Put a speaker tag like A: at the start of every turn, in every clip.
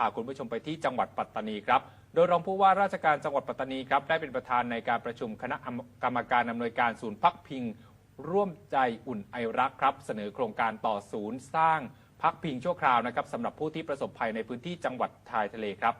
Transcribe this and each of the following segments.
A: พาคุณผู้ชมไปที่จังหวัดปัตตานีครับ โดยรองผู้ว่าราชการจังหวัดปัตตานีครับได้เป็นประธานในการประชุมคณะกรรมการอำนวยการศูนย์พักพิง ร่วมใจอุ่นไอรักครับ เสนอโครงการต่อศูนย์สร้างพักพิงชั่วคราวนะครับสำหรับผู้ที่ประสบภัยในพื้นที่จังหวัดชายทะเลครับ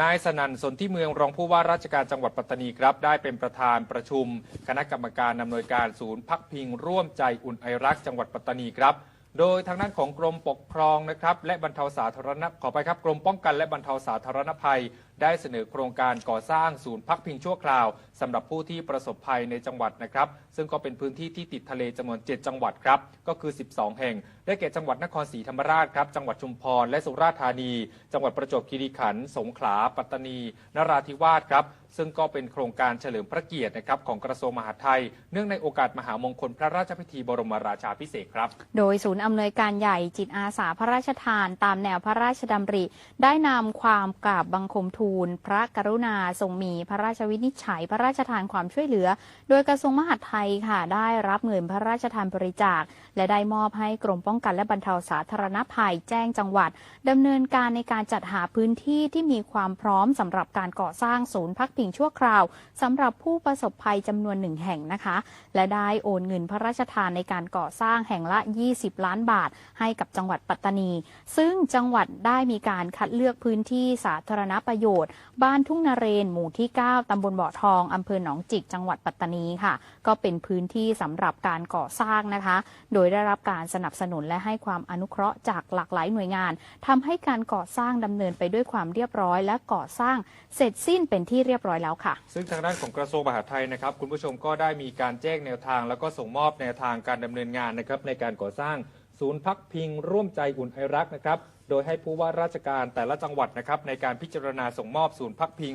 A: นายสนั่นสนที่เมืองรองผู้ว่าราชการจังหวัดปัตตานีครับ ได้เป็นประธานประชุม คณะกรรมการอำนวยการศูนย์พักพิง ร่วมใจอุ่นไอรักจังหวัดปัตตานีครับ โดยทางด้านของกรมปกครองนะครับและบรรเทาสาธารณขอไปครับกรมป้องกันและบรรเทาสาธารณภัย ได้เสนอโครงการก่อสร้างศูนย์พักพิงชั่วคราวสำหรับผู้ที่ประสบภัยในจังหวัดนะครับ ซึ่งก็เป็นพื้นที่ที่ติดทะเลจำนวน 7 จังหวัดครับ ก็คือ 12 แห่ง ได้แก่จังหวัดนครศรีธรรมราชครับ จังหวัดชุมพรและสุราษฎร์ธานี จังหวัดประจวบคีรีขันธ์ สงขลา ปัตตานี นราธิวาสครับ ซึ่งก็เป็นโครงการเฉลิมพระเกียรตินะครับของกระทรวงมหาดไทย เนื่องในโอกาสมหามงคลพระราชพิธีบรมราชาภิเศษครับ
B: โดยศูนย์อำนวยการใหญ่จิตอาสาพระราชทาน ตามแนวพระราชดำริ ได้นำความกราบบังคมทูล พระกรุณาทรงมีพระราชวินิจฉัย พระราชทานความช่วยเหลือ โดยกระทรวงมหาดไทยค่ะ ได้รับเงินพระราชทานบริจาค และได้มอบให้กรมป้องกันและบรรเทาสาธารณภัยแจ้งจังหวัดดำเนินการในการจัดหาพื้นที่ที่มีความพร้อมสำหรับการก่อสร้างศูนย์พักพิงชั่วคราวสำหรับผู้ประสบภัยจำนวนหนึ่งแห่งนะคะ และได้โอนเงินพระราชทานในการก่อสร้างแห่งละ 20 ล้านบาท ให้กับจังหวัดปัตตานี ซึ่งจังหวัดได้มีการคัดเลือกพื้นที่สาธารณประโยชน์บ้านทุ่งนาเรน หมู่ที่ 9ตำบลบ่อทองอำเภอหนองจิก จังหวัดปัตตานีค่ะ ก็เป็นพื้นที่สำหรับการก่อสร้างนะคะ โดยได้รับการสนับสนุนและให้ความอนุเคราะห์จากหลากหลายหน่วยงานทำให้การก่อสร้างดำเนินไปด้วยความเรียบร้อย และก่อสร้างเสร็จสิ้นเป็นที่เรียบร้อยแล้วค่ะ
A: ซึ่งทางด้านของกระทรวงมหาดไทยนะครับ คุณผู้ชมก็ได้มีการแจ้งแนวทาง แล้วก็ส่งมอบแนวทางการดำเนินงานนะครับในการก่อสร้าง ศูนย์พักพิงร่วมใจอุ่นไอรักนะครับ โดยให้ผู้ว่าราชการแต่ละจังหวัดนะครับในการพิจารณาส่งมอบศูนย์พักพิง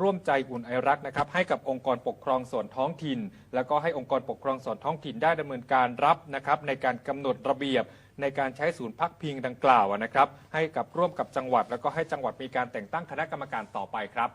A: ร่วมใจอุ่นไอรักนะครับให้กับองค์กรปกครองส่วนท้องถิ่น แล้วก็ให้องค์กรปกครองส่วนท้องถิ่นได้ดำเนินการรับนะครับในการกำหนดระเบียบในการใช้ศูนย์พักพิงดังกล่าวนะครับให้กับร่วมกับจังหวัด แล้วก็ให้จังหวัดมีการแต่งตั้งคณะกรรมการต่อไปครับ